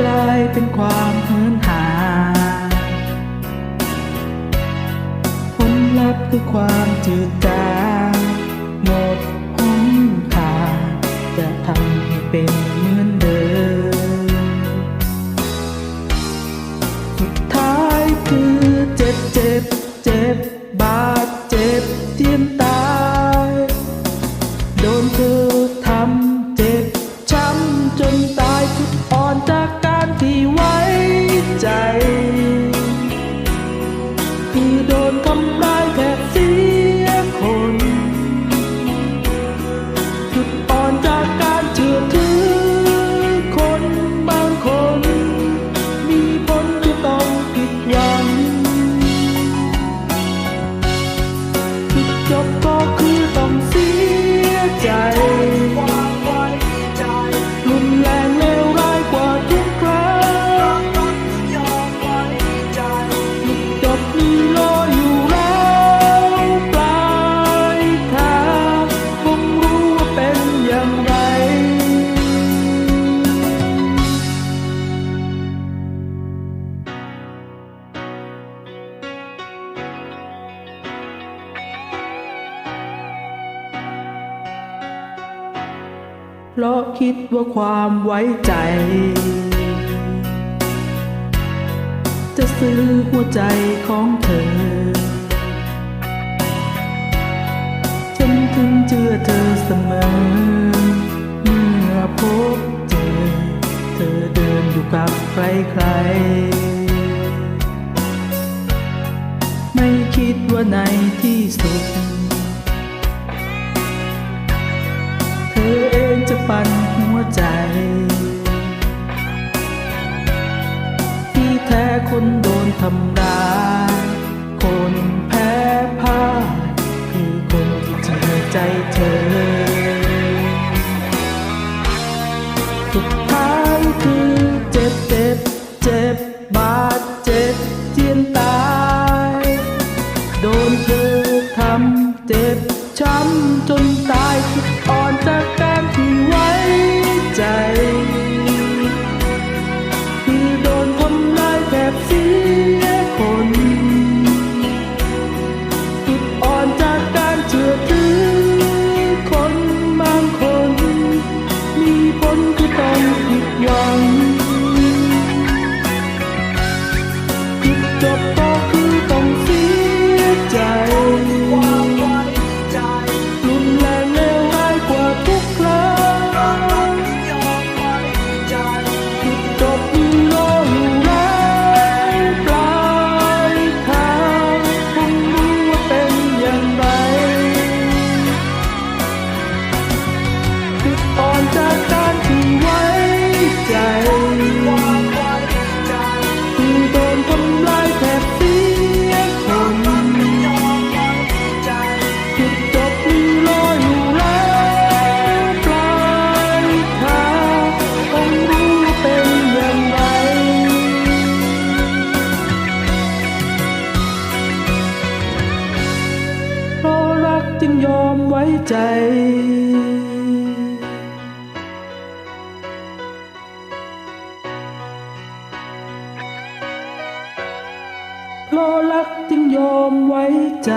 กลายเป็นความเหินห่างผลลัพธ์คือความจืดจางหมดหนทางจะทำให้เป็นเมือ เพราะคิดว่าความไว้ใจ จะซื้อหัวใจของเธอ ฉันถึงเชื่อเธอเสมอ เมื่อพบเจอ เธอเดินอยู่กับใครใครๆไม่คิดว่าในที่สุด ปั่นหัวใจ ที่แท้คนโดนทำร้ายคนแพ้พ่ายคือคนที่เธอใจเธอสุดท้า จึงยอมไว้ใจ เพราะรักจึงยอมไว้ใจ